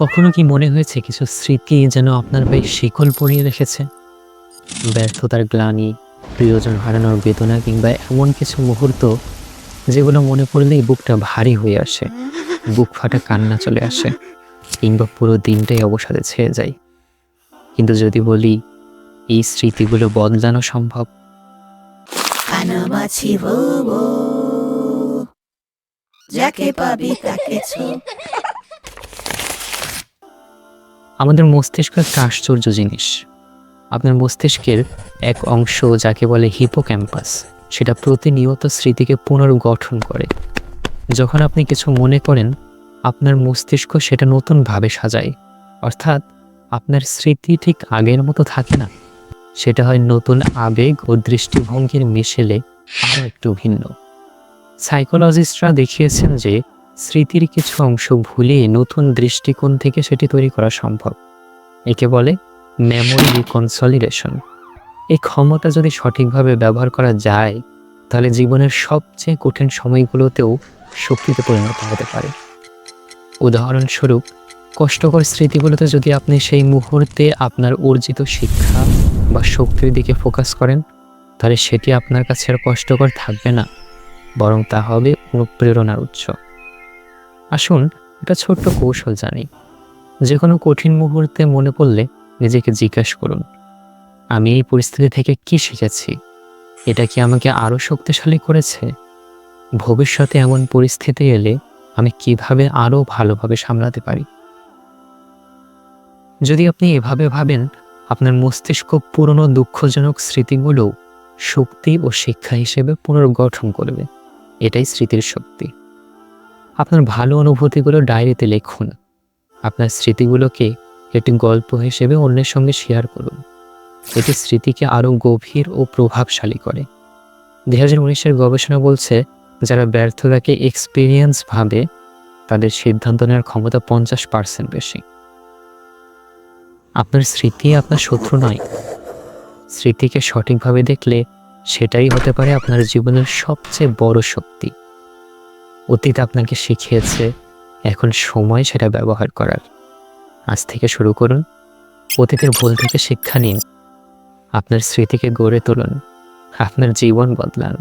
কখনো কি মনে হয়েছে কিছু স্মৃতি যেন আপনার ভাই শিকল পরিয়ে রেখেছে? ব্যর্থতার গ্লানি, প্রিয়জন হারানোর বেদনা কিংবা এমন কিছু মুহূর্ত যেগুলো মনে পড়লেই বুকটা ভারী হয়ে আসে, বুক ফাটা কান্না চলে আসে, কিংবা পুরো দিনটাই অবসাদে ছেয়ে যায়। কিন্তু যদি বলি, এই স্মৃতিগুলো বদলানো সম্ভব? যাকে পাবি তাকে আমাদের মস্তিষ্ক একটা আশ্চর্য জিনিস। আপনার মস্তিষ্কের এক অংশ যাকে বলে হিপো ক্যাম্পাস সেটা প্রতিনিয়ত স্মৃতিকে পুনর্গঠন করে। যখন আপনি কিছু মনে করেন, আপনার মস্তিষ্ক সেটা নতুনভাবে সাজায়। অর্থাৎ আপনার স্মৃতি ঠিক আগের মতো থাকে না। সেটা হয় নতুন আবেগ ও দৃষ্টিভঙ্গির মিশেলে আরও একটু ভিন্ন। সাইকোলজিস্টরা দেখিয়েছেন যে স্মৃতির কিছু অংশ ভুলিয়ে নতুন দৃষ্টিকোণ থেকে সেটি তৈরি করা সম্ভব। একে বলে মেমোরি রিকনসলিডেশন এই ক্ষমতা যদি সঠিকভাবে ব্যবহার করা যায়, তাহলে জীবনের সবচেয়ে কঠিন সময়গুলোতেও শক্তিতে পরিণত হতে পারে। উদাহরণস্বরূপ, কষ্টকর স্মৃতিগুলোতে যদি আপনি সেই মুহূর্তে আপনার অর্জিত শিক্ষা বা শক্তির দিকে ফোকাস করেন, তাহলে সেটি আপনার কাছে আর কষ্টকর থাকবে না, বরং তা হবে অনুপ্রেরণার উৎস। আসুন একটা ছোট্ট কৌশল জানি। যে কোনো কঠিন মুহূর্তে মনে পড়লে নিজেকে জিজ্ঞাসা করুন, আমি এই পরিস্থিতি থেকে কি শিখেছি? এটা কি আমাকে আরও শক্তিশালী করেছে? ভবিষ্যতে এমন পরিস্থিতি এলে আমি কীভাবে আরও ভালোভাবে সামলাতে পারি? যদি আপনি এভাবে ভাবেন, আপনার মস্তিষ্ক পুরনো দুঃখজনক স্মৃতিগুলো শক্তি ও শিক্ষা হিসেবে পুনর্গঠন করবে। এটাই স্মৃতির শক্তি। আপনার ভালো অনুভূতিগুলো ডায়েরিতে লিখুন। আপনার স্মৃতিগুলোকে একটি গল্প হিসেবে অন্যের সঙ্গে শেয়ার করুন। এটি স্মৃতিকে আরও গভীর ও প্রভাবশালী করে। দু হাজার উনিশের গবেষণা বলছে, যারা ব্যর্থতাকে এক্সপিরিয়েন্স ভাবে, তাদের সিদ্ধান্ত নেওয়ার ক্ষমতা পঞ্চাশ পার্সেন্ট বেশি। আপনার স্মৃতি আপনার শত্রু নয়। স্মৃতিকে সঠিকভাবে দেখলে সেটাই হতে পারে আপনার জীবনের সবচেয়ে বড় শক্তি। অতীত আপনাকে শিখিয়েছে, এখন সময় সেটা ব্যবহার করার। আজ থেকে শুরু করুন, অতীতের ভুল থেকে শিক্ষা নিন, আপনার স্মৃতিকে গড়ে তুলুন, আপনার জীবন বদলান।